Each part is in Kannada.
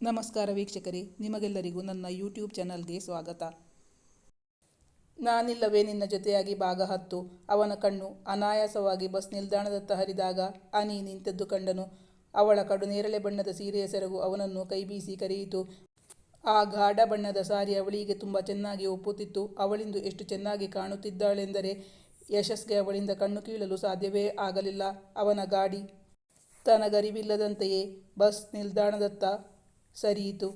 ನಮಸ್ಕಾರ ವೀಕ್ಷಕರೇ, ನಿಮಗೆಲ್ಲರಿಗೂ ನನ್ನ ಯೂಟ್ಯೂಬ್ ಚಾನಲ್ಗೆ ಸ್ವಾಗತ. ನಾನಿಲ್ಲವೇ ನಿನ್ನ ಜೊತೆಯಾಗಿ ಭಾಗ ಹತ್ತು. ಅವನ ಕಣ್ಣು ಅನಾಯಾಸವಾಗಿ ಬಸ್ ನಿಲ್ದಾಣದತ್ತ ಹರಿದಾಗ ಅನಿ ನಿಂತದ್ದು ಕಂಡನು. ಅವಳ ಕಡು ನೇರಳೆ ಬಣ್ಣದ ಸೀರೆಯ ಸೆರಗು ಅವನನ್ನು ಕೈಬೀಸಿ ಕರೆಯಿತು. ಆ ಗಾಢ ಬಣ್ಣದ ಸಾರಿ ಅವಳಿಗೆ ತುಂಬ ಚೆನ್ನಾಗಿ ಒಪ್ಪುತ್ತಿತ್ತು. ಅವಳಿಂದು ಎಷ್ಟು ಚೆನ್ನಾಗಿ ಕಾಣುತ್ತಿದ್ದಾಳೆಂದರೆ ಯಶಸ್ಗೆ ಅವಳಿಂದ ಕಣ್ಣು ಕೀಳಲು ಸಾಧ್ಯವೇ ಆಗಲಿಲ್ಲ. ಅವನ ಗಾಡಿ ತನಗರಿವಿಲ್ಲದಂತೆಯೇ ಬಸ್ ನಿಲ್ದಾಣದತ್ತ ಸರಿಯಿತು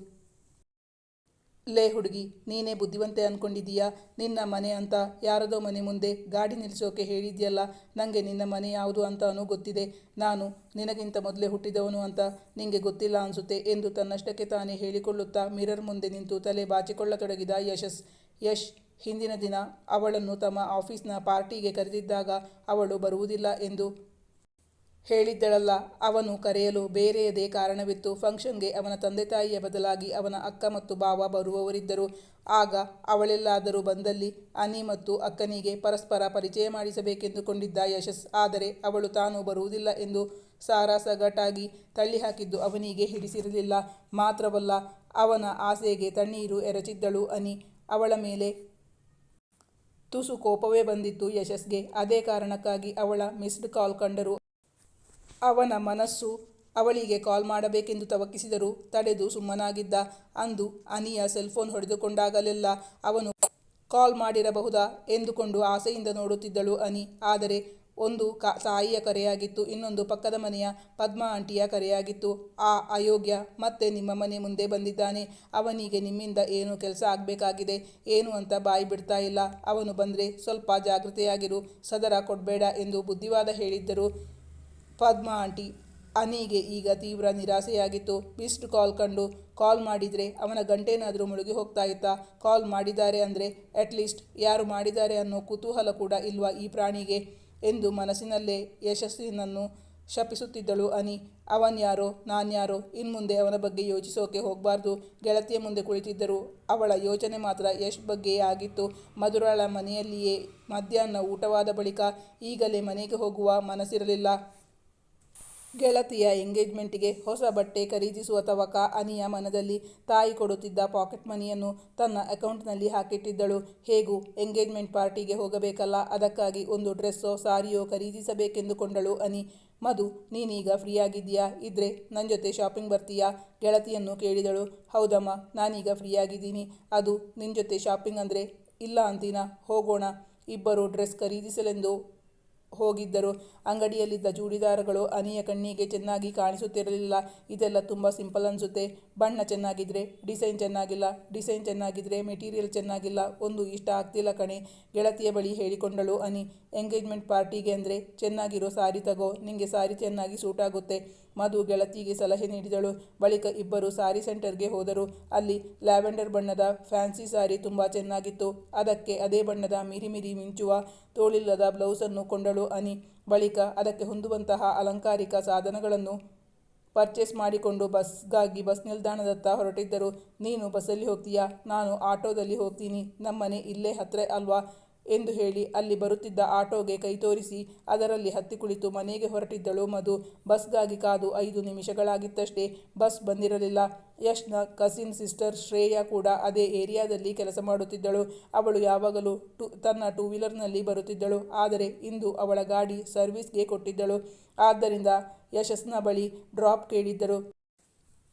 ಲೇ ಹುಡುಗಿ, ನೀನೇ ಬುದ್ಧಿವಂತೆ ಅಂದ್ಕೊಂಡಿದ್ದೀಯಾ ನಿನ್ನ ಮನೆ ಅಂತ ಯಾರದೋ ಮನೆ ಮುಂದೆ ಗಾಡಿ ನಿಲ್ಲಿಸೋಕೆ ಹೇಳಿದ್ಯಲ್ಲ ನನಗೆ ನಿನ್ನ ಮನೆ ಯಾವುದು ಅಂತಾನೂ ಗೊತ್ತಿದೆ. ನಾನು ನಿನಗಿಂತ ಮೊದಲೇ ಹುಟ್ಟಿದವನು ಅಂತ ನಿಂಗೆ ಗೊತ್ತಿಲ್ಲ ಅನಿಸುತ್ತೆ ಎಂದು ತನ್ನಷ್ಟಕ್ಕೆ ತಾನೇ ಹೇಳಿಕೊಳ್ಳುತ್ತಾ ಮಿರರ್ ಮುಂದೆ ನಿಂತು ತಲೆ ಬಾಚಿಕೊಳ್ಳತೊಡಗಿದ ಯಶಸ್. ಯಶ್, ಹಿಂದಿನ ದಿನ ಅವಳನ್ನು ತಮ್ಮ ಆಫೀಸ್ನ ಪಾರ್ಟಿಗೆ ಕರೆದಿದ್ದಾಗ ಅವಳು ಬರುವುದಿಲ್ಲ ಎಂದು ಹೇಳಿದ್ದಳಲ್ಲ. ಅವನು ಕರೆಯಲು ಬೇರೆಯದೇ ಕಾರಣವಿತ್ತು. ಫಂಕ್ಷನ್ಗೆ ಅವನ ತಂದೆ ತಾಯಿಯ ಬದಲಾಗಿ ಅವನ ಅಕ್ಕ ಮತ್ತು ಬಾವ ಬರುವವರಿದ್ದರು. ಆಗ ಅವಳೆಲ್ಲಾದರೂ ಬಂದಲ್ಲಿ ಅನಿ ಮತ್ತು ಅಕ್ಕನಿಗೆ ಪರಸ್ಪರ ಪರಿಚಯ ಮಾಡಿಸಬೇಕೆಂದುಕೊಂಡಿದ್ದ ಯಶಸ್. ಆದರೆ ಅವಳು ತಾನು ಬರುವುದಿಲ್ಲ ಎಂದು ಸಾರಾ ಸಗಟಾಗಿ ತಳ್ಳಿಹಾಕಿದ್ದು ಅವನಿಗೆ ಹಿಡಿಸಿರಲಿಲ್ಲ. ಮಾತ್ರವಲ್ಲ, ಅವನ ಆಸೆಗೆ ತಣ್ಣೀರು ಎರಚಿದ್ದಳು ಅನಿ. ಅವಳ ಮೇಲೆ ತುಸು ಕೋಪವೇ ಬಂದಿತ್ತು ಯಶಸ್ಗೆ. ಅದೇ ಕಾರಣಕ್ಕಾಗಿ ಅವಳ ಮಿಸ್ಡ್ ಕಾಲ್ ಕಂಡರು. ಅವನ ಮನಸ್ಸು ಅವಳಿಗೆ ಕಾಲ್ ಮಾಡಬೇಕೆಂದು ತವಕಿಸಿದರೂ ತಡೆದು ಸುಮ್ಮನಾಗಿದ್ದ ಅಂದು ಅನಿಯ ಸೆಲ್ಫೋನ್ ಹೊಡೆದುಕೊಂಡಾಗಲೆಲ್ಲ ಅವನು ಕಾಲ್ ಮಾಡಿರಬಹುದಾ ಎಂದುಕೊಂಡು ಆಸೆಯಿಂದ ನೋಡುತ್ತಿದ್ದಳು ಅನಿ. ಆದರೆ ಒಂದು ಕ, ತಾಯಿಯ ಕರೆಯಾಗಿತ್ತು, ಇನ್ನೊಂದು ಪಕ್ಕದ ಮನೆಯ ಪದ್ಮ ಆಂಟಿಯ ಕರೆಯಾಗಿತ್ತು. ಆ ಅಯೋಗ್ಯ ಮತ್ತೆ ನಿಮ್ಮ ಮನೆ ಮುಂದೆ ಬಂದಿದ್ದಾನೆ. ಅವನಿಗೆ ನಿಮ್ಮಿಂದ ಏನು ಕೆಲಸ ಆಗಬೇಕಾಗಿದೆ, ಏನು ಅಂತ ಬಾಯಿ ಬಿಡ್ತಾ ಇಲ್ಲ. ಅವನು ಬಂದರೆ ಸ್ವಲ್ಪ ಜಾಗೃತೆಯಾಗಿರು, ಸದರ ಕೊಡಬೇಡ ಎಂದು ಬುದ್ಧಿವಾದ ಹೇಳಿದ್ದರು. ಪದ್ಮ ಆಂಟಿ, ಅನಿಗೆ ಈಗ ತೀವ್ರ ನಿರಾಸೆಯಾಗಿತ್ತು. ಮಿಸ್ಡ್ ಕಾಲ್ ಕಂಡು ಕಾಲ್ ಮಾಡಿದರೆ ಅವನ ಗಂಟೇನಾದರೂ ಮುಳುಗಿ ಹೋಗ್ತಾ ಇತ್ತಾ. ಕಾಲ್ ಮಾಡಿದ್ದಾರೆ ಅಂದರೆ ಅಟ್ಲೀಸ್ಟ್ ಯಾರು ಮಾಡಿದ್ದಾರೆ ಅನ್ನೋ ಕುತೂಹಲ ಕೂಡ ಇಲ್ವಾ ಈ ಪ್ರಾಣಿಗೆ ಎಂದು ಮನಸ್ಸಿನಲ್ಲೇ ಯಶಸ್ಸಿನನ್ನು ಶಪಿಸುತ್ತಿದ್ದಳು ಅನಿ. ಅವನ್ಯಾರೋ ನಾನ್ಯಾರೋ ಇನ್ಮುಂದೆ ಅವನ ಬಗ್ಗೆ ಯೋಚಿಸೋಕೆ ಹೋಗಬಾರ್ದು. ಗೆಳತಿಯ ಮುಂದೆ ಕುಳಿತಿದ್ದರು. ಅವಳ ಯೋಚನೆ ಮಾತ್ರ ಯಶ್ ಬಗ್ಗೆಯೇ ಆಗಿತ್ತು. ಮಧುರಾಳ ಮನೆಯಲ್ಲಿಯೇ ಮಧ್ಯಾಹ್ನ ಊಟವಾದ ಬಳಿಕ ಈಗಲೇ ಮನೆಗೆ ಹೋಗುವ ಮನಸ್ಸಿರಲಿಲ್ಲ. ಗೆಳತಿಯ ಎಂಗೇಜ್ಮೆಂಟಿಗೆ ಹೊಸ ಬಟ್ಟೆ ಖರೀದಿಸುವ ತವಕ ಅನಿಯ ಮನದಲ್ಲಿ ತಾಯಿ ಕೊಡುತ್ತಿದ್ದ ಪಾಕೆಟ್ ಮನಿಯನ್ನು ತನ್ನ ಅಕೌಂಟ್ನಲ್ಲಿ ಹಾಕಿಟ್ಟಿದ್ದಳು. ಹೇಗೂ ಎಂಗೇಜ್ಮೆಂಟ್ ಪಾರ್ಟಿಗೆ ಹೋಗಬೇಕಲ್ಲ, ಅದಕ್ಕಾಗಿ ಒಂದು ಡ್ರೆಸ್ಸೋ, ಸಾರಿಯೋ ಖರೀದಿಸಬೇಕೆಂದುಕೊಂಡಳು ಅನಿ. ಮಧು, ನೀನೀಗ ಫ್ರೀಯಾಗಿದ್ದೀಯಾ? ಇದ್ರೆ ನನ್ನ ಜೊತೆ ಶಾಪಿಂಗ್ ಬರ್ತೀಯಾ? ಗೆಳತಿಯನ್ನು ಕೇಳಿದಳು. ಹೌದಮ್ಮ, ನಾನೀಗ ಫ್ರೀಯಾಗಿದ್ದೀನಿ. ಅದು ನಿನ್ನ ಜೊತೆ ಶಾಪಿಂಗ್ ಅಂದರೆ ಇಲ್ಲ ಅಂತೀನ? ಹೋಗೋಣ. ಇಬ್ಬರು ಡ್ರೆಸ್ ಖರೀದಿಸಲೆಂದು ಹೋಗಿದ್ದರು. ಅಂಗಡಿಯಲ್ಲಿದ್ದ ಚೂಡಿದಾರಗಳು ಅನಿಯ ಕಣ್ಣಿಗೆ ಚೆನ್ನಾಗಿ ಕಾಣಿಸುತ್ತಿರಲಿಲ್ಲ. ಇದೆಲ್ಲ ತುಂಬ ಸಿಂಪಲ್ ಅನಿಸುತ್ತೆ. ಬಣ್ಣ ಚೆನ್ನಾಗಿದ್ರೆ ಡಿಸೈನ್ ಚೆನ್ನಾಗಿಲ್ಲ, ಡಿಸೈನ್ ಚೆನ್ನಾಗಿದ್ರೆ ಮೆಟೀರಿಯಲ್ ಚೆನ್ನಾಗಿಲ್ಲ, ಒಂದು ಇಷ್ಟ ಆಗ್ತಿಲ್ಲ ಕಣೆ. ಗೆಳತಿಯ ಬಳಿ ಹೇಳಿಕೊಂಡಳು ಅನಿ, ಎಂಗೇಜ್ಮೆಂಟ್ ಪಾರ್ಟಿಗೆ ಅಂದರೆ ಚೆನ್ನಾಗಿರೋ ಸಾರಿ ತಗೋ, ನಿಂಗೆ ಸಾರಿ ಚೆನ್ನಾಗಿ ಸೂಟ್ ಆಗುತ್ತೆ. ಮಧು ಗೆಳತಿಗೆ ಸಲಹೆ ನೀಡಿದಳು. ಬಳಿಕ ಇಬ್ಬರು ಸಾರಿ ಸೆಂಟರ್ಗೆ ಹೋದರು. ಅಲ್ಲಿ ಲ್ಯಾವೆಂಡರ್ ಬಣ್ಣದ ಫ್ಯಾನ್ಸಿ ಸಾರಿ ತುಂಬ ಚೆನ್ನಾಗಿತ್ತು. ಅದಕ್ಕೆ ಅದೇ ಬಣ್ಣದ ಮಿರಿಮಿರಿ ಮಿಂಚುವ ತೋಳಿಲ್ಲದ ಬ್ಲೌಸನ್ನು ಕೊಂಡಳು ಅನಿ. ಬಳಿಕ ಅದಕ್ಕೆ ಹೊಂದುವಂತಹ ಅಲಂಕಾರಿಕ ಸಾಧನಗಳನ್ನು ಪರ್ಚೇಸ್ ಮಾಡಿಕೊಂಡು ಬಸ್ಗಾಗಿ ಬಸ್ ನಿಲ್ದಾಣದತ್ತ ಹೊರಟಿದ್ದರು. ನೀನು ಬಸ್ಸಲ್ಲಿ ಹೋಗ್ತೀಯಾ? ನಾನು ಆಟೋದಲ್ಲಿ ಹೋಗ್ತೀನಿ. ನಮ್ಮನೆ ಇಲ್ಲೇ ಹತ್ತಿರ ಅಲ್ವಾ? ಎಂದು ಹೇಳಿ ಅಲ್ಲಿ ಬರುತ್ತಿದ್ದ ಆಟೋಗೆ ಕೈ ತೋರಿಸಿ ಅದರಲ್ಲಿ ಹತ್ತಿ ಕುಳಿತು ಮನೆಗೆ ಹೊರಟಿದ್ದಳು ಮಧು. ಬಸ್ಗಾಗಿ ಕಾದು ಐದು ನಿಮಿಷಗಳಾಗಿತ್ತಷ್ಟೇ, ಬಸ್ ಬಂದಿರಲಿಲ್ಲ. ಯಶ್ನ ಕಸಿನ್ ಸಿಸ್ಟರ್ ಶ್ರೇಯಾ ಕೂಡ ಅದೇ ಏರಿಯಾದಲ್ಲಿ ಕೆಲಸ ಮಾಡುತ್ತಿದ್ದಳು. ಅವಳು ಯಾವಾಗಲೂ ಟು, ತನ್ನ ಟೂ ವೀಲರ್ನಲ್ಲಿ ಬರುತ್ತಿದ್ದಳು. ಆದರೆ ಇಂದು ಅವಳ ಗಾಡಿ ಸರ್ವಿಸ್ಗೆ ಕೊಟ್ಟಿದ್ದಳು. ಆದ್ದರಿಂದ ಯಶಸ್ನ ಬಳಿ ಡ್ರಾಪ್ ಕೇಳಿದ್ದರು.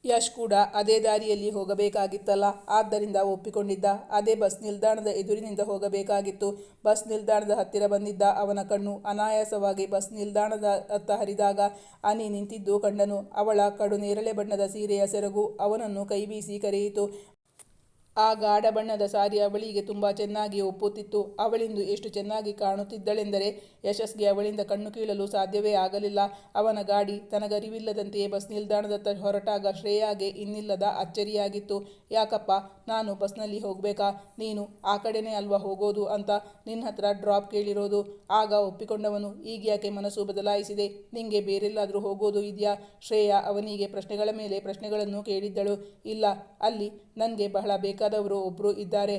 ಯಶ್ ಕೂಡ ಅದೇ ದಾರಿಯಲ್ಲಿ ಹೋಗಬೇಕಾಗಿತ್ತಲ್ಲ. ಆದ್ದರಿಂದ ಒಪ್ಪಿಕೊಂಡಿದ್ದ ಅದೇ ಬಸ್ ನಿಲ್ದಾಣದ ಎದುರಿನಿಂದ ಹೋಗಬೇಕಾಗಿತ್ತು. ಬಸ್ ನಿಲ್ದಾಣದ ಹತ್ತಿರ ಬಂದಿದ್ದ ಅವನ ಕಣ್ಣು ಅನಾಯಾಸವಾಗಿ ಬಸ್ ನಿಲ್ದಾಣದ ಹತ್ತ ಹರಿದಾಗ ಅನಿ ನಿಂತಿದ್ದು ಕಂಡನು. ಅವಳ ಕಡು ನೇರಳೆ ಬಣ್ಣದ ಸೀರೆಯ ಸೆರಗು ಅವನನ್ನು ಕೈಬೀಸಿ ಕರೆಯಿತು. ಆ ಗಾಢ ಬಣ್ಣದ ಸಾರಿ ಅವಳಿಗೆ ತುಂಬ ಚೆನ್ನಾಗಿ ಒಪ್ಪುತ್ತಿತ್ತು. ಅವಳಿಂದು ಎಷ್ಟು ಚೆನ್ನಾಗಿ ಕಾಣುತ್ತಿದ್ದಳೆಂದರೆ ಯಶಸ್ಗೆ ಅವಳಿಂದ ಕಣ್ಣು ಕೀಳಲು ಸಾಧ್ಯವೇ ಆಗಲಿಲ್ಲ. ಅವನ ಗಾಡಿ ತನಗರಿವಿಲ್ಲದಂತೆಯೇ ಬಸ್ ನಿಲ್ದಾಣದತ್ತ ಹೊರಟಾಗ ಶ್ರೇಯಾಗೆ ಇನ್ನಿಲ್ಲದ ಅಚ್ಚರಿಯಾಗಿತ್ತು. ಯಾಕಪ್ಪ, ನಾನು ಬಸ್ನಲ್ಲಿ ಹೋಗಬೇಕಾ? ನೀನು ಆ ಕಡೆನೇ ಅಲ್ವಾ ಹೋಗೋದು ಅಂತ ನಿನ್ನ ಹತ್ರ ಡ್ರಾಪ್ ಕೇಳಿರೋದು. ಆಗ ಒಪ್ಪಿಕೊಂಡವನು ಈಗ ಯಾಕೆ ಮನಸ್ಸು ಬದಲಾಯಿಸಿದೆ? ನಿಂಗೆ ಬೇರೆಲ್ಲಾದರೂ ಹೋಗೋದು ಇದೆಯಾ? ಶ್ರೇಯಾ ಅವನಿಗೆ ಪ್ರಶ್ನೆಗಳ ಮೇಲೆ ಪ್ರಶ್ನೆಗಳನ್ನು ಕೇಳಿದ್ದಳು. ಇಲ್ಲ, ಅಲ್ಲಿ ನನಗೆ ಬಹಳ ಬೇಕಾದವರು ಒಬ್ಬರು ಇದ್ದಾರೆ.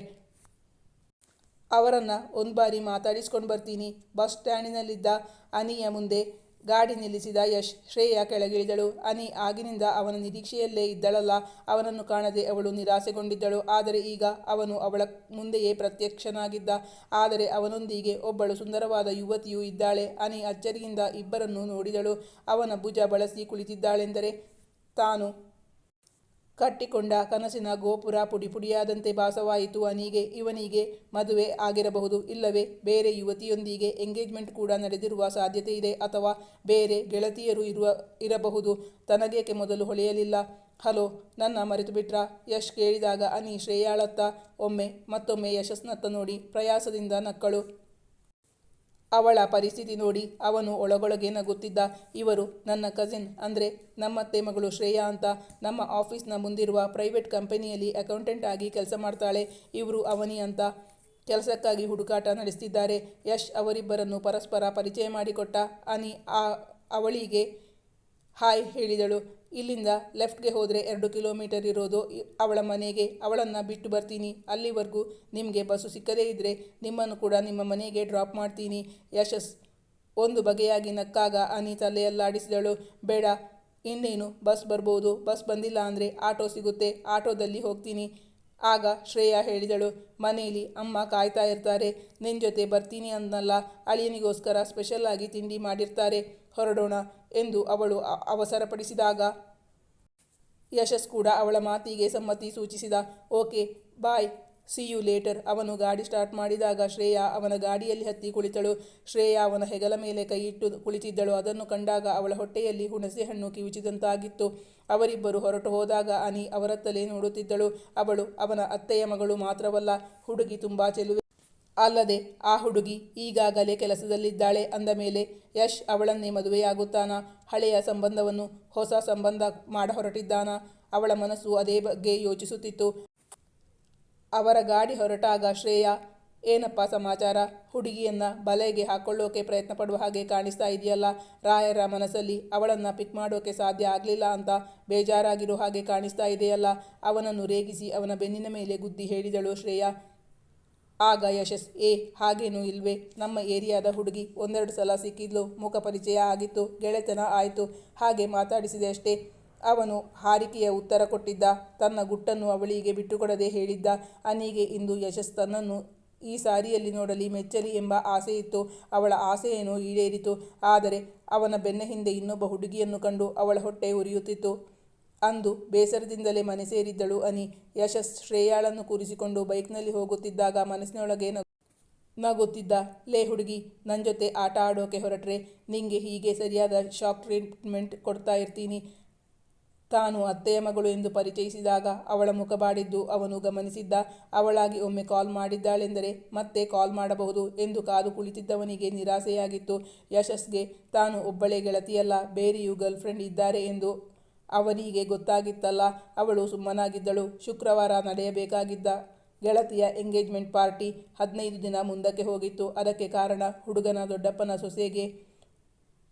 ಅವರನ್ನು ಒಂದು ಬಾರಿ ಮಾತಾಡಿಸ್ಕೊಂಡು ಬರ್ತೀನಿ. ಬಸ್ ಸ್ಟ್ಯಾಂಡಿನಲ್ಲಿದ್ದ ಅನಿಯ ಮುಂದೆ ಗಾಡಿ ನಿಲ್ಲಿಸಿದ ಯಶ್, ಶ್ರೇಯಾ ಕೆಳಗಿಳಿದಳು. ಅನಿ ಆಗಿನಿಂದ ಅವನ ನಿರೀಕ್ಷೆಯಲ್ಲೇ ಇದ್ದಳಲ್ಲ. ಅವನನ್ನು ಕಾಣದೆ ಅವಳು ನಿರಾಸೆಗೊಂಡಿದ್ದಳು. ಆದರೆ ಈಗ ಅವನು ಅವಳ ಮುಂದೆಯೇ ಪ್ರತ್ಯಕ್ಷನಾಗಿದ್ದ. ಆದರೆ ಅವನೊಂದಿಗೆ ಒಬ್ಬಳು ಸುಂದರವಾದ ಯುವತಿಯೂ ಇದ್ದಾಳೆ. ಅನಿ ಅಚ್ಚರಿಯಿಂದ ಇಬ್ಬರನ್ನು ನೋಡಿದಳು. ಅವನ ಭುಜ ಬಳಸಿ ಕುಳಿತಿದ್ದಾಳೆಂದರೆ ತಾನು ಕಟ್ಟಿಕೊಂಡ ಕನಸಿನ ಗೋಪುರ ಪುಡಿ ಪುಡಿಯಾದಂತೆ ಭಾಸವಾಯಿತು ಅನಿಗೆ, ಇವನಿಗೆ ಮದುವೆ ಆಗಿರಬಹುದು ಇಲ್ಲವೇ ಬೇರೆ ಯುವತಿಯೊಂದಿಗೆ ಎಂಗೇಜ್ಮೆಂಟ್ ಕೂಡ ನಡೆದಿರುವ ಸಾಧ್ಯತೆ ಇದೆ ಅಥವಾ ಬೇರೆ ಗೆಳತಿಯರು ಇರುವ, ಇರಬಹುದು. ತನಗೇಕೆ ಮೊದಲು ಹೊಳೆಯಲಿಲ್ಲ? ಹಲೋ, ನನ್ನ ಮರೆತು ಬಿಟ್ರಾ ಯಶ್ ಕೇಳಿದಾಗ ಅನಿ ಶ್ರೇಯಾಳತ್ತ ಒಮ್ಮೆ ಮತ್ತೊಮ್ಮೆ ಯಶಸ್ನತ್ತ ನೋಡಿ ಪ್ರಯಾಸದಿಂದ ನಕ್ಕಳು. ಅವಳ ಪರಿಸ್ಥಿತಿ ನೋಡಿ ಅವನು ಒಳಗೊಳಗೆ ನಗುತ್ತಿದ್ದ. ಇವರು, ನನ್ನ ಕಸಿನ್ ಅಂದರೆ ನಮ್ಮತ್ತೆ ಮಗಳು ಶ್ರೇಯಾ ಅಂತ ನಮ್ಮ ಆಫೀಸ್ನ ಮುಂದಿರುವ ಪ್ರೈವೇಟ್ ಕಂಪನಿಯಲ್ಲಿ ಅಕೌಂಟೆಂಟ್ ಆಗಿ ಕೆಲಸ ಮಾಡ್ತಾಳೆ. ಇವರು ಅವನಿ ಅಂತ ಕೆಲಸಕ್ಕಾಗಿ ಹುಡುಕಾಟ ನಡೆಸ್ತಿದ್ದಾರೆ. ಯಶ್ ಅವರಿಬ್ಬರನ್ನು ಪರಸ್ಪರ ಪರಿಚಯ ಮಾಡಿಕೊಟ್ಟ. ಅನಿ ಆ ಅವಳಿಗೆ, ಹಾಯ್ ಹೇಳಿದಳು. ಇಲ್ಲಿಂದ ಲೆಫ್ಟ್ಗೆ ಹೋದರೆ ಎರಡು ಕಿಲೋಮೀಟರ್ ಇರೋದು. ಅವಳ ಮನೆಗೆ, ಅವಳನ್ನು ಬಿಟ್ಟು ಬರ್ತೀನಿ. ಅಲ್ಲಿವರೆಗೂ ನಿಮಗೆ ಬಸ್ಸು ಸಿಕ್ಕದೇ ಇದ್ದರೆ ನಿಮ್ಮನ್ನು ಕೂಡ ನಿಮ್ಮ ಮನೆಗೆ ಡ್ರಾಪ್ ಮಾಡ್ತೀನಿ. ಯಶಸ್. ಒಂದು ಬಗೆಯಾಗಿ ನಕ್ಕಾಗ ಅನಿ ತಲೆಯಲ್ಲಾಡಿಸಿದಳು ಬೇಡ, ಇನ್ನೇನು, ಬಸ್ ಬರ್ಬೋದು. ಬಸ್ ಬಂದಿಲ್ಲ ಅಂದರೆ ಆಟೋ ಸಿಗುತ್ತೆ. ಆಟೋದಲ್ಲಿ ಹೋಗ್ತೀನಿ. ಆಗ ಶ್ರೇಯಾ ಹೇಳಿದಳು, ಮನೆಯಲ್ಲಿ ಅಮ್ಮ ಕಾಯ್ತಾ ಇರ್ತಾರೆ ನಿನ್ನ ಜೊತೆ ಬರ್ತೀನಿ ಅಂದಲ್ಲ ಅಳಿಯನಿಗೋಸ್ಕರ ಸ್ಪೆಷಲ್ ಆಗಿ ತಿಂಡಿ ಮಾಡಿರ್ತಾರೆ, ಹೊರಡೋಣ ಎಂದು ಅವಳು ಅವಸರಪಡಿಸಿದಾಗ ಯಶಸ್ ಕೂಡ ಅವಳ ಮಾತಿಗೆ ಸಮ್ಮತಿ ಸೂಚಿಸಿದ. Okay, bye. See you later ಅವನು ಗಾಡಿ ಸ್ಟಾರ್ಟ್ ಮಾಡಿದಾಗ ಶ್ರೇಯಾ ಅವನ ಗಾಡಿಯಲ್ಲಿ ಹತ್ತಿ ಕುಳಿತಳು. ಶ್ರೇಯಾ ಅವನ ಹೆಗಲ ಮೇಲೆ ಕೈ ಇಟ್ಟು ಕುಳಿತಿದ್ದಳು. ಅದನ್ನು ಕಂಡಾಗ ಅವಳ ಹೊಟ್ಟೆಯಲ್ಲಿ ಹುಣಸೆ ಹಣ್ಣು ಕಿವುಚಿದಂತಾಗಿತ್ತು. ಅವರಿಬ್ಬರು ಹೊರಟು ಹೋದಾಗ ಅನಿ ಅವರತ್ತಲೇ ನೋಡುತ್ತಿದ್ದಳು. ಅವಳು ಅವನ ಅತ್ತೆಯ ಮಗಳು ಮಾತ್ರವಲ್ಲ, ಹುಡುಗಿ ತುಂಬ ಚೆಲುವೆ. ಅಲ್ಲದೆ ಆ ಹುಡುಗಿ ಈಗಾಗಲೇ ಕೆಲಸದಲ್ಲಿದ್ದಾಳೆ ಅಂದ ಮೇಲೆ ಯಶ್ ಅವಳನ್ನೇ ಮದುವೆಯಾಗುತ್ತಾನ? ಹಳೆಯ ಸಂಬಂಧವನ್ನು ಹೊಸ ಸಂಬಂಧ ಮಾಡ ಹೊರಟಿದ್ದಾನ? ಅವಳ ಮನಸ್ಸು ಅದೇ ಬಗ್ಗೆ ಯೋಚಿಸುತ್ತಿತ್ತು. ಅವರ ಗಾಡಿ ಹೊರಟಾಗ ಶ್ರೇಯ, ಏನಪ್ಪ ಸಮಾಚಾರ? ಹುಡುಗಿಯನ್ನು ಬಲೆಗೆ ಹಾಕೊಳ್ಳೋಕೆ ಪ್ರಯತ್ನ ಪಡುವ ಹಾಗೆ ಕಾಣಿಸ್ತಾ ಇದೆಯಲ್ಲ? ರಾಯರ ಮನಸ್ಸಲ್ಲಿ ಅವಳನ್ನು ಪಿಕ್ ಮಾಡೋಕೆ ಸಾಧ್ಯ ಆಗಲಿಲ್ಲ ಅಂತ ಬೇಜಾರಾಗಿರೋ ಹಾಗೆ ಕಾಣಿಸ್ತಾ ಇದೆಯಲ್ಲ? ಅವನನ್ನು ರೇಗಿಸಿ ಅವನ ಬೆನ್ನಿನ ಮೇಲೆ ಗುದ್ದಿ ಹೇಳಿದಳು ಶ್ರೇಯಾ. ಆಗ ಯಶಸ್, ಏ, ಹಾಗೇನೂ ಇಲ್ವೇ. ನಮ್ಮ ಏರಿಯಾದ ಹುಡುಗಿ ಒಂದೆರಡು ಸಲ ಸಿಕ್ಕಿದ್ಲು. ಮುಖ ಪರಿಚಯ ಆಗಿತ್ತು. ಗೆಳೆತನ ಆಯಿತು. ಹಾಗೆ ಮಾತಾಡಿಸಿದೆ ಅಷ್ಟೇ. ಅವನು ಹಾರಿಕೆಯ ಉತ್ತರ ಕೊಟ್ಟಿದ್ದ. ತನ್ನ ಗುಟ್ಟನ್ನು ಅವಳಿಗೆ ಬಿಟ್ಟುಕೊಡದೆ ಹೇಳಿದ್ದ. ಅನಿಗೆ ಇಂದು ಯಶಸ್ ತನ್ನನ್ನು ಈ ಸಾರಿಯಲ್ಲಿ ನೋಡಲಿ ಮೆಚ್ಚಲಿ ಎಂಬ ಆಸೆ ಇತ್ತು ಅವಳ ಆಸೆಯೇನು ಈಡೇರಿತು. ಆದರೆ ಅವನ ಬೆನ್ನ ಹಿಂದೆ ಇನ್ನೊಬ್ಬ ಹುಡುಗಿಯನ್ನು ಕಂಡು ಅವಳ ಹೊಟ್ಟೆ ಉರಿಯುತ್ತಿತ್ತು. ಅಂದು ಬೇಸರದಿಂದಲೇ ಮನೆ ಸೇರಿದ್ದಳು ಅನಿ. ಯಶಸ್ ಶ್ರೇಯಾಳನ್ನು ಕೂರಿಸಿಕೊಂಡು ಬೈಕ್ನಲ್ಲಿ ಹೋಗುತ್ತಿದ್ದಾಗ ಮನಸ್ಸಿನೊಳಗೆ ನಗು ನಗುತ್ತಿದ್ದ, ಲೇ ಹುಡುಗಿ ನನ್ನ ಜೊತೆ ಆಟ ಆಡೋಕೆ ಹೊರಟ್ರೆ, ನಿಂಗೆ ಹೀಗೆ ಸರಿಯಾದ ಶಾಕ್ ಟ್ರೀಟ್ಮೆಂಟ್ ಕೊಡ್ತಾ ಇರ್ತೀನಿ. ತಾನು ಅತ್ತೆಯ ಮಗಳು ಎಂದು ಪರಿಚಯಿಸಿದಾಗ ಅವಳ ಮುಖ ಬಾಡಿದ್ದು ಅವನು ಗಮನಿಸಿದ್ದ, ಅವಳಾಗಿ ಒಮ್ಮೆ ಕಾಲ್ ಮಾಡಿದ್ದಾಳೆಂದರೆ ಮತ್ತೆ ಕಾಲ್ ಮಾಡಬಹುದು ಎಂದು ಕಾದು ಕುಳಿತಿದ್ದವನಿಗೆ ನಿರಾಸೆಯಾಗಿತ್ತು. ಯಶಸ್ಗೆ ತಾನು ಒಬ್ಬಳೇ ಗೆಳತಿಯಲ್ಲ, ಬೇರೆಯೂ ಗರ್ಲ್ಫ್ರೆಂಡ್ ಇದ್ದಾರೆ ಎಂದು ಅವನಿಗೆ ಗೊತ್ತಾಗಿತ್ತಲ್ಲ, ಅವಳು ಸುಮ್ಮನಾಗಿದ್ದಳು. ಶುಕ್ರವಾರ ನಡೆಯಬೇಕಾಗಿದ್ದ ಗೆಳತಿಯ ಎಂಗೇಜ್ಮೆಂಟ್ ಪಾರ್ಟಿ ಹದಿನೈದು ದಿನ ಮುಂದಕ್ಕೆ ಹೋಗಿತ್ತು. ಅದಕ್ಕೆ ಕಾರಣ ಹುಡುಗನ ದೊಡ್ಡಪ್ಪನ ಸೊಸೆಗೆ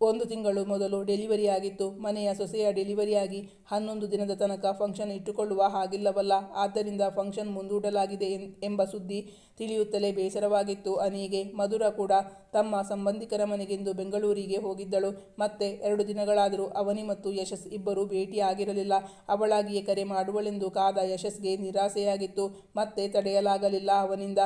ಒಂದು ತಿಂಗಳು ಮೊದಲು ಡೆಲಿವರಿ ಆಗಿತ್ತು. ಮನೆಯ ಸೊಸೆಯ ಡೆಲಿವರಿಯಾಗಿ ಹನ್ನೊಂದು ದಿನದ ತನಕ ಫಂಕ್ಷನ್ ಇಟ್ಟುಕೊಳ್ಳುವ ಹಾಗಿಲ್ಲವಲ್ಲ. ಆದ್ದರಿಂದ ಫಂಕ್ಷನ್ ಮುಂದೂಡಲಾಗಿದೆ ಎಂಬ ಸುದ್ದಿ ತಿಳಿಯುತ್ತಲೇ ಬೇಸರವಾಗಿತ್ತು. ಅನಿಗೆ ಮಧುರ ಕೂಡ ತಮ್ಮ ಸಂಬಂಧಿಕರ ಮನೆಗೆಂದು ಬೆಂಗಳೂರಿಗೆ ಹೋಗಿದ್ದಳು. ಮತ್ತೆ ಎರಡು ದಿನಗಳಾದರೂ ಅವನಿ ಮತ್ತು ಯಶಸ್ ಇಬ್ಬರೂ ಭೇಟಿಯಾಗಿರಲಿಲ್ಲ. ಅವಳಾಗಿಯೇ ಕರೆ ಮಾಡುವಳೆಂದು ಕಾದ ಯಶಸ್ಗೆ ನಿರಾಸೆಯಾಗಿತ್ತು. ಮತ್ತೆ ತಡೆಯಲಾಗಲಿಲ್ಲ ಅವನಿಂದ.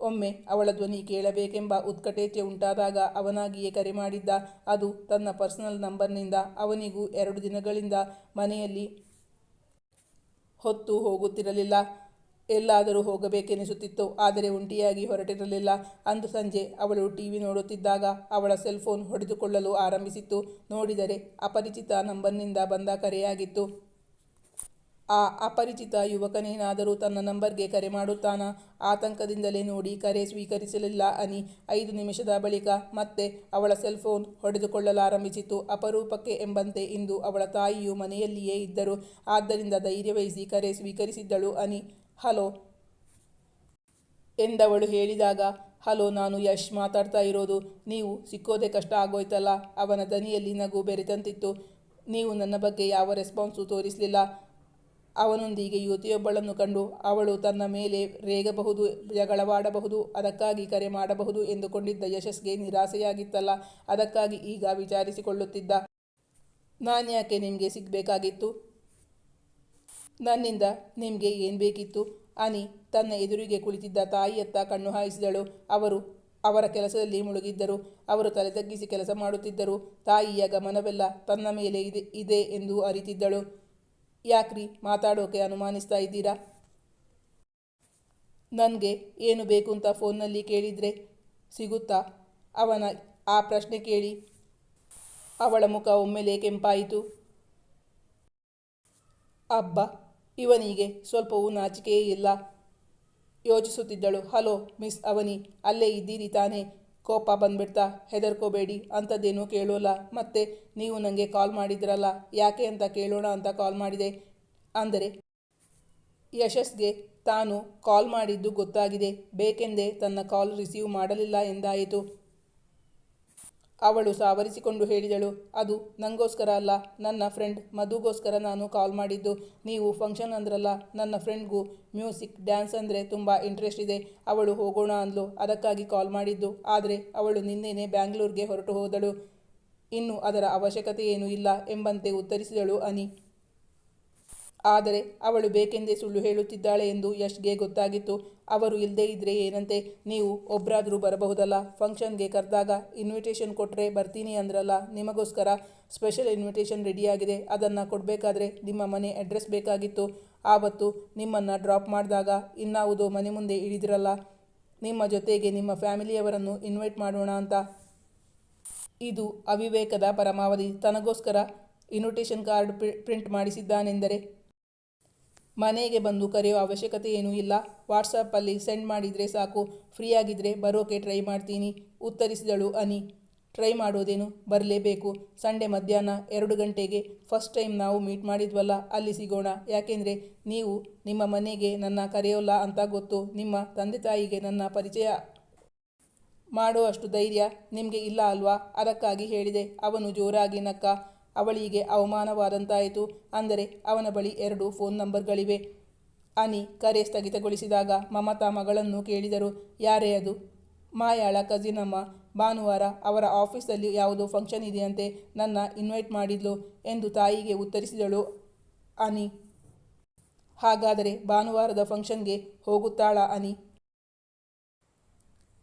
ಒಮ್ಮೆ ಅವಳ ಧ್ವನಿ ಕೇಳಬೇಕೆಂಬ ಉತ್ಕಟೇಚ್ಛೆ ಉಂಟಾದಾಗ ಅವನಾಗಿಯೇ ಕರೆ ಮಾಡಿದ್ದ. ಅದು ತನ್ನ ಪರ್ಸನಲ್ ನಂಬರ್ನಿಂದ ಅವನಿಗೂ ಎರಡು ದಿನಗಳಿಂದ ಮನೆಯಲ್ಲಿ ಹೊತ್ತು ಹೋಗುತ್ತಿರಲಿಲ್ಲ. ಎಲ್ಲಾದರೂ ಹೋಗಬೇಕೆನಿಸುತ್ತಿತ್ತು. ಆದರೆ ಒಂಟಿಯಾಗಿ ಹೊರಟಿರಲಿಲ್ಲ. ಅಂದು ಸಂಜೆ ಅವಳು ಟಿವಿ ನೋಡುತ್ತಿದ್ದಾಗ ಅವಳ ಸೆಲ್ ಫೋನ್ ಹೊಡೆದುಕೊಳ್ಳಲು ಆರಂಭಿಸಿತ್ತು. ನೋಡಿದರೆ ಅಪರಿಚಿತ ನಂಬರ್ನಿಂದ ಬಂದ ಕರೆಯಾಗಿತ್ತು. ಆ ಅಪರಿಚಿತ ಯುವಕನೇನಾದರೂ ತನ್ನ ನಂಬರ್ಗೆ ಕರೆ ಮಾಡುತ್ತಾನ? ಆತಂಕದಿಂದಲೇ ನೋಡಿ ಕರೆ ಸ್ವೀಕರಿಸಲಿಲ್ಲ ಅನಿ. ಐದು ನಿಮಿಷದ ಬಳಿಕ ಮತ್ತೆ ಅವಳ ಸೆಲ್ ಫೋನ್ ಹೊಡೆದುಕೊಳ್ಳಲಾರಂಭಿಸಿತು. ಅಪರೂಪಕ್ಕೆ ಎಂಬಂತೆ ಇಂದು ಅವಳ ತಾಯಿಯು ಮನೆಯಲ್ಲಿಯೇ ಇದ್ದರು. ಆದ್ದರಿಂದ ಧೈರ್ಯವಹಿಸಿ ಕರೆ ಸ್ವೀಕರಿಸಿದ್ದಳು ಅನಿ. ಹಲೋ. ಎಂದವಳು ಹೇಳಿದಾಗ, ಹಲೋ, ನಾನು ಯಶ್ ಮಾತಾಡ್ತಾ ಇರೋದು. ನೀವು ಸಿಕ್ಕೋದೇ ಕಷ್ಟ ಆಗೋಯ್ತಲ್ಲ? ಅವನ ದನಿಯಲ್ಲಿ ನಗು ಬೆರೆತಂತಿತ್ತು. ನೀವು ನನ್ನ ಬಗ್ಗೆ ಯಾವ ರೆಸ್ಪಾನ್ಸು ತೋರಿಸಲಿಲ್ಲ. ಅವನೊಂದಿಗೆ ಯುವತಿಯೊಬ್ಬಳನ್ನು ಕಂಡು ಅವಳು ತನ್ನ ಮೇಲೆ ರೇಗಬಹುದು, ಜಗಳವಾಡಬಹುದು, ಅದಕ್ಕಾಗಿ ಕರೆ ಮಾಡಬಹುದು ಎಂದುಕೊಂಡಿದ್ದ ಯಶಸ್ಗೆ ನಿರಾಸೆಯಾಗಿತ್ತಲ್ಲ, ಅದಕ್ಕಾಗಿ ಈಗ ವಿಚಾರಿಸಿಕೊಳ್ಳುತ್ತಿದ್ದ. ನಾನ್ಯಾಕೆ ನಿಮಗೆ ಸಿಗಬೇಕಾಗಿತ್ತು? ನನ್ನಿಂದ ನಿಮಗೆ ಏನು ಬೇಕಿತ್ತು? ಅನಿ ತನ್ನ ಎದುರಿಗೆ ಕುಳಿತಿದ್ದ ತಾಯಿಯತ್ತ ಕಣ್ಣು ಹಾಯಿಸಿದಳು. ಅವರು ಅವರ ಕೆಲಸದಲ್ಲಿ ಮುಳುಗಿದ್ದರು. ಅವರು ತಲೆ ತಗ್ಗಿಸಿ ಕೆಲಸ ಮಾಡುತ್ತಿದ್ದರು. ತಾಯಿಯ ಗಮನವೆಲ್ಲ ತನ್ನ ಮೇಲೆ ಇದೆ ಇದೆ ಎಂದು ಅರಿತಿದ್ದಳು. ಯಾಕ್ರಿ ಮಾತಾಡೋಕೆ ಅನುಮಾನಿಸ್ತಾ ಇದ್ದೀರಾ? ನನಗೆ ಏನು ಬೇಕು ಅಂತ ಫೋನ್ನಲ್ಲಿ ಕೇಳಿದರೆ ಸಿಗುತ್ತಾ? ಅವನ ಆ ಪ್ರಶ್ನೆ ಕೇಳಿ. ಅವಳ ಮುಖ ಒಮ್ಮೆಲೆ ಕೆಂಪಾಯಿತು. ಅಬ್ಬ, ಇವನಿಗೆ ಸ್ವಲ್ಪವೂ ನಾಚಿಕೆಯೇ ಇಲ್ಲ. ಯೋಚಿಸುತ್ತಿದ್ದಳು. ಹಲೋ, ಮಿಸ್ ಅವನಿ, ಅಲ್ಲೇ ಇದ್ದೀರಿ ತಾನೇ? ಕೋಪ ಬಂದ್ಬಿಡ್ತಾ, ಹೆದರ್ಕೋಬೇಡಿ, ಅಂಥದ್ದೇನೂ ಕೇಳೋಲ್ಲ. ಮತ್ತೆ, ನೀವು ನನಗೆ ಕಾಲ್ ಮಾಡಿದ್ರಲ್ಲ, ಯಾಕೆ ಅಂತ ಕೇಳೋಣ ಅಂತ ಕಾಲ್ ಮಾಡಿದೆ. ಅಂದರೆ, ಯಶಸ್ಗೆ ತಾನು ಕಾಲ್ ಮಾಡಿದ್ದು ಗೊತ್ತಾಗಿದೆ. ಬೇಕೆಂದೇ ತನ್ನ ಕಾಲ್ ರಿಸೀವ್ ಮಾಡಲಿಲ್ಲ ಎಂದಾಯಿತು. ಅವಳು ಸಾವರಿಸಿಕೊಂಡು ಹೇಳಿದಳು, ಅದು ನಂಗೋಸ್ಕರ ಅಲ್ಲ, ನನ್ನ ಫ್ರೆಂಡ್ ಮಧುಗೋಸ್ಕರ ನಾನು ಕಾಲ್ ಮಾಡಿದ್ದು. ನೀವು ಫಂಕ್ಷನ್ ಅಂದ್ರಲ್ಲ, ನನ್ನ ಫ್ರೆಂಡ್ಗೂ ಮ್ಯೂಸಿಕ್, ಡ್ಯಾನ್ಸ್ ಅಂದರೆ ತುಂಬ ಇಂಟ್ರೆಸ್ಟ್ ಇದೆ. ಅವಳು ಹೋಗೋಣ ಅಂದ್ಲು, ಅದಕ್ಕಾಗಿ ಕಾಲ್ ಮಾಡಿದ್ದು. ಆದರೆ ಅವಳು ನಿನ್ನೆನೆ ಬ್ಯಾಂಗ್ಳೂರ್ಗೆ ಹೊರಟು ಹೋದಳು. ಇನ್ನು ಅದರ ಅವಶ್ಯಕತೆ ಏನೂ ಇಲ್ಲ ಎಂಬಂತೆ ಉತ್ತರಿಸಿದಳು ಅನಿ. ಆದರೆ ಅವಳು ಬೇಕೆಂದೇ ಸುಳ್ಳು ಹೇಳುತ್ತಿದ್ದಾಳೆ ಎಂದು ಯಶ್ಗೆ ಗೊತ್ತಾಗಿತ್ತು. ಅವರು ಇಲ್ಲದೇ ಇದ್ರೆ ಏನಂತೆ? ನೀವು ಒಬ್ಬರಾದರೂ ಬರಬಹುದಲ್ಲ? ಫಂಕ್ಷನ್ಗೆ ಕರೆದಾಗ ಇನ್ವಿಟೇಷನ್ ಕೊಟ್ಟರೆ ಬರ್ತೀನಿ ಅಂದ್ರಲ್ಲ? ನಿಮಗೋಸ್ಕರ ಸ್ಪೆಷಲ್ ಇನ್ವಿಟೇಷನ್ ರೆಡಿಯಾಗಿದೆ. ಅದನ್ನು ಕೊಡಬೇಕಾದ್ರೆ ನಿಮ್ಮ ಮನೆ ಅಡ್ರೆಸ್ ಬೇಕಾಗಿತ್ತು. ಆವತ್ತು ನಿಮ್ಮನ್ನು ಡ್ರಾಪ್ ಮಾಡಿದಾಗ ಇನ್ನಾವುದೋ ಮನೆ ಮುಂದೆ ಇಳಿದಿರಲ್ಲ? ನಿಮ್ಮ ಜೊತೆಗೆ ನಿಮ್ಮ ಫ್ಯಾಮಿಲಿಯವರನ್ನು ಇನ್ವೈಟ್ ಮಾಡೋಣ ಅಂತ. ಇದು ಅವಿವೇಕದ ಪರಮಾವಧಿ. ತನಗೋಸ್ಕರ ಇನ್ವಿಟೇಷನ್ ಕಾರ್ಡ್ ಪ್ರಿಂಟ್ ಮಾಡಿಸಿದ್ದಾನೆಂದರೆ ಮನೆಗೆ ಬಂದು ಕರೆಯೋ ಅವಶ್ಯಕತೆ ಏನೂ ಇಲ್ಲ. ವಾಟ್ಸಪ್ಪಲ್ಲಿ ಸೆಂಡ್ ಮಾಡಿದರೆ ಸಾಕು. ಫ್ರೀಯಾಗಿದ್ದರೆ ಬರೋಕೆ ಟ್ರೈ ಮಾಡ್ತೀನಿ. ಉತ್ತರಿಸಿದಳು ಅನಿ. ಟ್ರೈ ಮಾಡೋದೇನು? ಬರಲೇಬೇಕು. ಸಂಡೇ ಮಧ್ಯಾಹ್ನ ಎರಡು ಗಂಟೆಗೆ ಫಸ್ಟ್ ಟೈಮ್ ನಾವು ಮೀಟ್ ಮಾಡಿದ್ವಲ್ಲ, ಅಲ್ಲಿ ಸಿಗೋಣ. ಯಾಕೆಂದರೆ ನೀವು ನಿಮ್ಮ ಮನೆಗೆ ನನ್ನ ಕರೆಯೋಲ್ಲ ಅಂತ ಗೊತ್ತು. ನಿಮ್ಮ ತಂದೆ ತಾಯಿಗೆ ನನ್ನ ಪರಿಚಯ ಮಾಡೋ ಅಷ್ಟು ಧೈರ್ಯ ನಿಮಗೆ ಇಲ್ಲ ಅಲ್ವಾ? ಅದಕ್ಕಾಗಿ ಹೇಳಿದೆ. ಅವನು ಜೋರಾಗಿ ನಕ್ಕ. ಅವಳಿಗೆ ಅವಮಾನವಾದಂತಾಯಿತು. ಅಂದರೆ ಅವನ ಬಳಿ ಎರಡು ಫೋನ್ ನಂಬರ್ಗಳಿವೆ. ಅನಿ ಕರೆ ಸ್ಥಗಿತಗೊಳಿಸಿದಾಗ ಮಮತಾ ಮಗಳನ್ನು ಕೇಳಿದರು. ಯಾರೇ ಅದು? ಮಾಯಾಳ ಕಜಿನಮ್ಮ ಭಾನುವಾರ ಅವರ ಆಫೀಸಲ್ಲಿ ಯಾವುದೋ ಫಂಕ್ಷನ್ ಇದೆಯಂತೆ ನನ್ನ ಇನ್ವೈಟ್ ಮಾಡಿದ್ಲು ಎಂದು ತಾಯಿಗೆ ಉತ್ತರಿಸಿದಳು ಅನಿ. ಹಾಗಾದರೆ ಭಾನುವಾರದ ಫಂಕ್ಷನ್ಗೆ ಹೋಗುತ್ತಾಳಾ ಅನಿ?